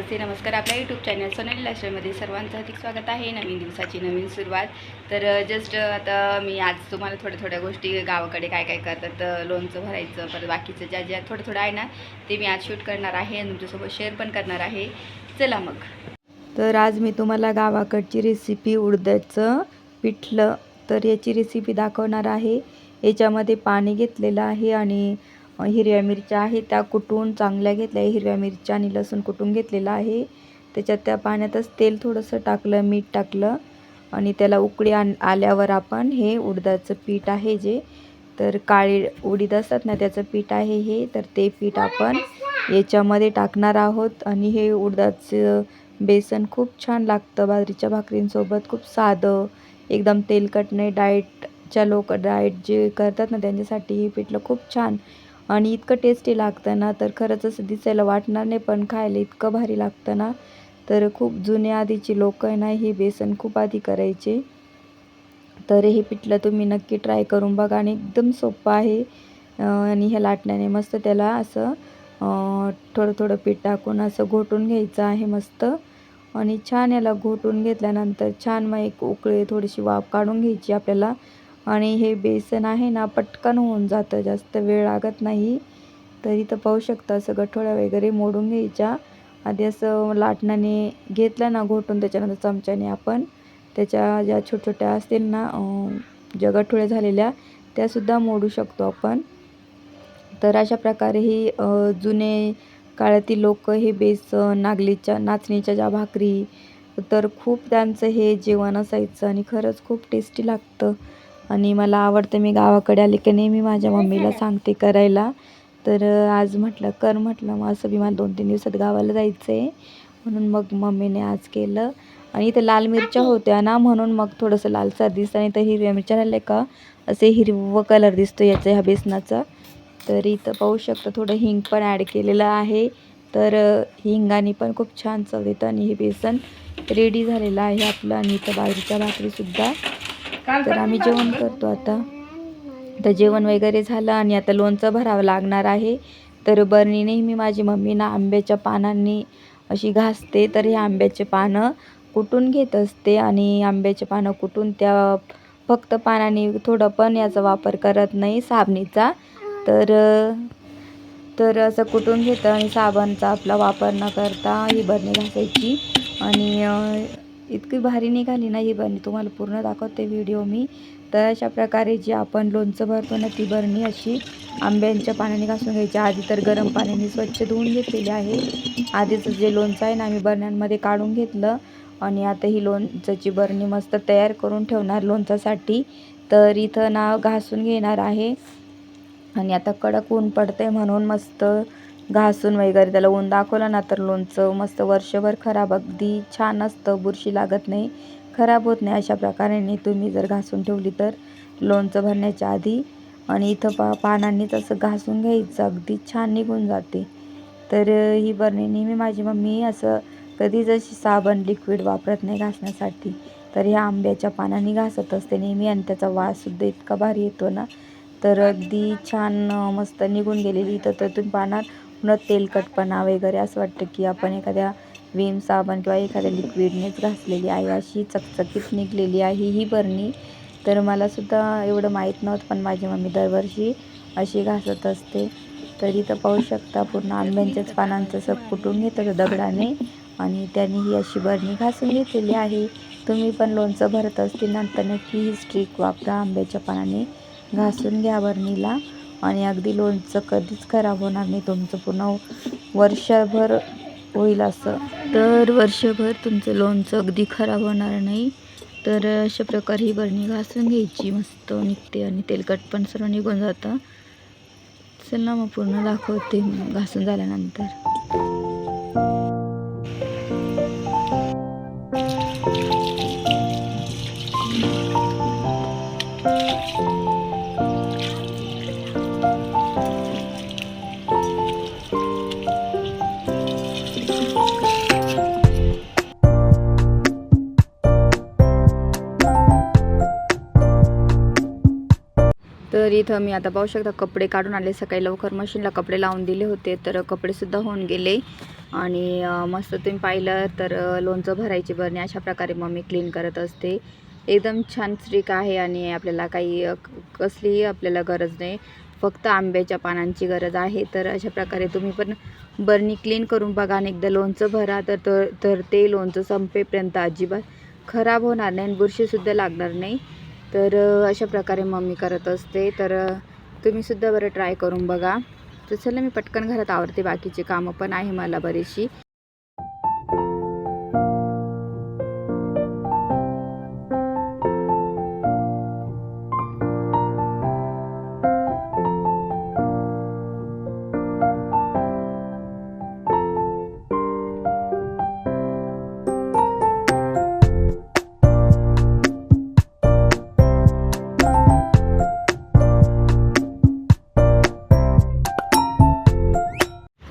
नमस्ते नमस्कार. आपल्या YouTube channel Sonali लाश्रमध्ये सर्वांचं हार्दिक स्वागत आहे. नवीन दिवसाची नवीन सुरुवात. तर जस्ट आता मी आज तुम्हाला थोड्या थोड्या गोष्टी गावाकडे काय काय करतात लोनचं लोणचं भरायचं परत बाकीचं ज्या ज्या थोडं थोडं आहे ना ते मी आज शूट करणार आहे आणि तुमच्यासोबत शेअर पण करणार आहे. चला मग. तर आज मी तुम्हाला गावाकडची रेसिपी उडद्याचं पिठलं तर याची रेसिपी दाखवणार आहे. याच्यामध्ये पाणी घेतलेलं आहे आणि हिरव्या मिरच्या आहे त्या कुटून चांगल्या घेतल्या हिरव्या मिरच्या आणि लसूण कुटून घेतलेलं आहे. त्याच्यात त्या पाण्यातच तेल थोडंसं टाकलं मीठ टाकलं आणि त्याला उकळी आण आल्यावर आपण हे उडदाचं पीठ आहे जे तर काळे उडीद असतात ना त्याचं पीठ आहे हे तर ते पीठ आपण याच्यामध्ये टाकणार आहोत. आणि हे उडदाचं बेसन खूप छान लागतं बाजरीच्या भाकरींसोबत खूप साधं एकदम तेलकट नाही डाएटच्या लोक डाएट जे करतात ना त्यांच्यासाठी हे पिठलं खूप छान आणि इतकं टेस्टी लागतं ना तर खरंच असं दिसायला वाटणार नाही पण खायला इतकं भारी लागतं ना. तर खूप जुन्या आधीची लोक आहे ना हे बेसन खूप आधी करायचे. तर हे पिठलं तुम्ही नक्की ट्राय करून बघा आणि एकदम सोपं आहे. आणि ह्या लाटण्याने मस्त त्याला असं थोडं थोडं पीठ टाकून असं घोटून घ्यायचं आहे मस्त. आणि छान याला घोटून घेतल्यानंतर छान मग एक उकळे थोडीशी वाफ काढून घ्यायची आपल्याला. आणि हे बेसन आहे ना पटकन होऊन जातं. जास्त वेळ लागत नाही. तर इथं पाहू शकता असं गठोळ्या वगैरे मोडून घ्यायच्या. आधी असं लाटणाने घेतलं ना घोटून त्याच्यानंतर चमच्याने आपण त्याच्या ज्या छोट्या छोट्या असतील ना ज्या गठोळ्या झालेल्या त्यासुद्धा मोडू शकतो आपण. तर अशा प्रकारे ही जुने काळातील लोक हे बेसन नागलीच्या नाचणीच्या ज्या भाकरी तर खूप त्यांचं हे जेवण असायचं आणि खरंच खूप टेस्टी लागतं. आणि मला आवडतं मी गावाकडे आले की नेहमी माझ्या मम्मीला सांगते करायला. तर आज म्हटलं कर म्हटलं. मग असं बी मला दोन तीन दिवसात गावाला जायचं. आहे म्हणून मग मम्मीने आज केलं. आणि इथं लाल मिरच्या होत्या ना म्हणून मग थोडंसं लालसर दिसतं. आणि तर हिरव्या मिरच्या राहिल्या का असे हिरवं कलर दिसतो याचा ह्या बेसनाचा. तर इथं पाहू शकता थोडं हिंग पण ॲड केलेलं आहे. तर हिंगाने पण खूप छान चव येतं. आणि हे बेसन रेडी झालेलं आहे आपलं. आणि इथं बाजरीच्या भाकरीसुद्धा. तर आम्ही जेवण करतो आता. तर जेवण वगैरे झालं आणि आता लोणचं भरावं लागणार आहे. तर बरणी नेहमी माझी मम्मी ना आंब्याच्या पानांनी अशी घासते. तर हे आंब्याचे पानं कुटून घेत असते आणि आंब्याचे पानं कुटून त्या फक्त पानाने थोडं पण याचा वापर करत नाही साबणीचा. तर तर असं कुटून घेतं आणि साबणचा आपला वापर न करता ही बरणी घासायची. आणि इतकी भारी निघाली ना ही बरणी. तुम्हाला पूर्ण दाखवते व्हिडिओ मी. तर अशा प्रकारे जी आपण लोणचं भरतो ना ती बरणी अशी आंब्यांच्या पाण्याने घासून घ्यायची. आधी तर गरम पाण्याने स्वच्छ धुवून घेतलेली आहे. आधीचं जे लोणचं आहे ना आम्ही बरण्यांमध्ये काढून घेतलं. आणि आता ही लोणचाची बरणी मस्त तयार करून ठेवणार लोणचासाठी तर इथं ना घासून घेणार आहे. आणि आता कडक ऊन पडते म्हणून मस्त घासून वगैरे त्याला ऊन दाखवलं ना तर लोणचं मस्त वर्षभर खराब अगदी छान असतं बुरशी लागत नाही खराब होत नाही अशा प्रकारे तुम्ही जर घासून ठेवली तर लोणचं भरण्याच्या आधी आणि इथं पा पानांनीच असं घासून घ्यायचं अगदी छान निघून जाते. तर ही बरणी नेहमी माझी मम्मी असं कधीच अशी साबण लिक्विड वापरत नाही घासण्यासाठी तर ह्या आंब्याच्या पानांनी घासत असते नेहमी आणि त्याचा वाससुद्धा इतका भारी येतो ना. तर अगदी छान मस्त निघून गेलेली तर तुम्ही पानात न तेलकटपणा वगैरे असं वाटतं की आपण एखाद्या विम साबण किंवा एखाद्या लिक्विडनेच घासलेली आहे अशी चकचकीत निघलेली आहे ही बरणी. तर मलासुद्धा एवढं माहीत नव्हतं पण माझी मम्मी दरवर्षी अशी घासत असते. तर इथं पाहू शकता पूर्ण आंब्यांच्याच पानांचं सब कुटून घेतं दगडाने आणि त्याने ही अशी बरणी घासून घेतलेली आहे. तुम्ही पण लोणचं भरत असतील नंतर नक्की ही स्ट्रीक वापरा आंब्याच्या पानाने. घासून घ्या बरणीला. आणि अगदी लोणचं कधीच खराब होणार नाही. तुमचं पूर्ण वर्षभर होईल असं. तर वर्षभर तुमचं लोणचं अगदी खराब होणार नाही. तर अशा प्रकारे ही बरणी घासून घ्यायची. मस्त निघते आणि तेलकट पण सर्व निघून जातं. चल ना मग पूर्ण दाखवते. घासून झाल्यानंतर. तर इथं मी आता पाहू शकता कपडे काढून आले. सकाळी लवकर मशीनला कपडे लावून दिले होते तर कपडेसुद्धा होऊन गेले. आणि मस्त तुम्ही पाहिलं तर लोणचं भरायची बरणी अशा प्रकारे मम्मी क्लीन करत असते. एकदम छान स्ट्रिक आहे आणि आपल्याला काही कसलीही आपल्याला गरज नाही. फक्त आंब्याच्या पानांची गरज आहे. तर अशा प्रकारे तुम्ही पण बरणी क्लीन करून बघा आणि एकदा लोणचं भरा. तर तर तर ते लोणचं संपेपर्यंत अजिबात खराब होणार नाही आणि बुरशीसुद्धा लागणार नाही. तर अशा प्रकारे मम्मी करत असते. तर तुम्हीसुद्धा बरं ट्राय करून बघा. तर चला मी पटकन घरात आवरते बाकीचे कामं पण आहे मला बरीचशी.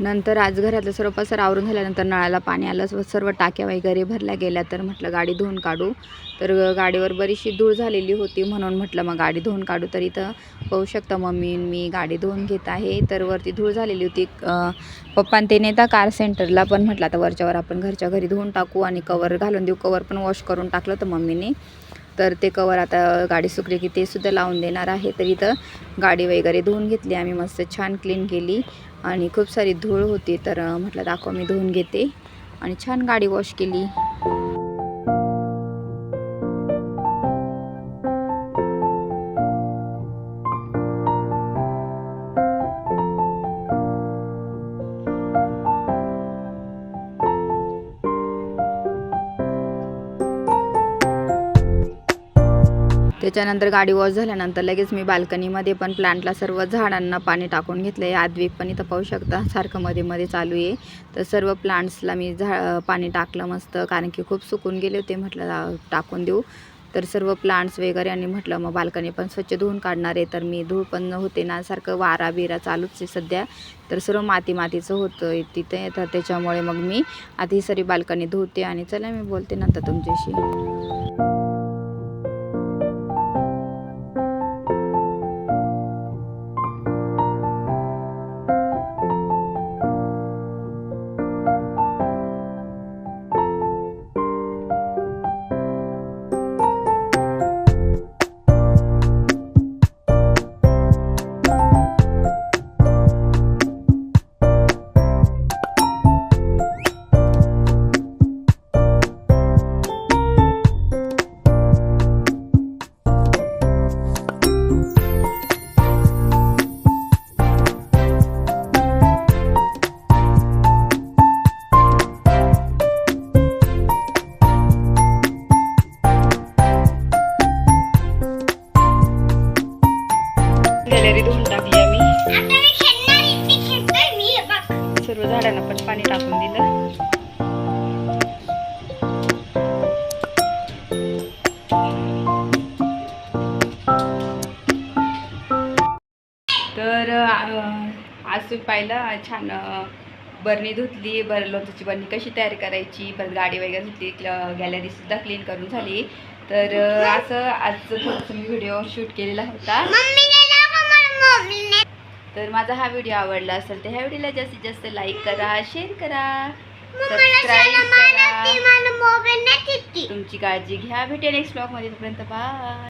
नंतर आज घरातलं सर्व पसार आवरून झाल्यानंतर नळाला पाणी आलं. व सर्व टाक्या वगैरे भरल्या गेल्या. तर म्हटलं गाडी धुवून काढू. तर गाडीवर बरीचशी धूळ झालेली होती म्हणून म्हटलं मग गाडी धुवून काढू तर इथं पाहू शकता मम्मी मी गाडी धुवून घेत आहे. तर वरती धूळ झालेली होती. पप्पान ते नेता कार सेंटरला पण म्हटलं आता वरच्यावर आपण घरच्या घरी धुवून टाकू आणि कवर घालून देऊ. कवर पण वॉश करून टाकलं होतं मम्मीने. तर ते कवर आता गाडी सुकली की ते सुद्धा लावून देणार आहे. तर इथं गाडी वगैरे धुवून घेतली आम्ही. मस्त छान क्लीन केली. आणि खूप सारी धूळ होती तर म्हटलं दाखवा मी धुवून घेते. आणि छान गाडी वॉश केली. त्याच्यानंतर गाडी वॉश झाल्यानंतर लगेच मी बाल्कनीमध्ये पण प्लांटला सर्व झाडांना पाणी टाकून घेतलं आहे. आद्विक पण इथं पाहू शकता सारखं मध्ये मध्ये चालू आहे. तर सर्व प्लांट्सला मी झा पाणी टाकलं मस्त कारण की खूप सुकून गेले होते म्हटलं टाकून देऊ. तर सर्व प्लांट्स वगैरे आणि म्हटलं मग बाल्कनी पण स्वच्छ धुवून काढणार आहे. तर मी धूळ पण होते ना सारखं वारा बिरा चालूच आहे सध्या. तर सर्व माती मातीचं होतं तिथे तर त्याच्यामुळे मग मी आधी सरी बाल्कनी धुते आणि चला मी बोलते नंतर तुमच्याशी. तुम्ही पाहिलं छान बरणी धुतली बर लोणच्याची बरणी कशी तयार करायची परत गाडी वगैरे धुतली गॅलरी सुद्धा क्लीन करून झाली. तर असं आज थोडंसं मी व्हिडिओ शूट केलेला होता. तर माझा हा व्हिडिओ आवडला असेल तर ह्या व्हिडिओला जास्तीत जास्त लाईक करा शेअर करा सबस्क्राईब करा. तुमची काळजी घ्या. भेटेल नेक्स्ट ब्लॉगमध्ये तोपर्यंत बाय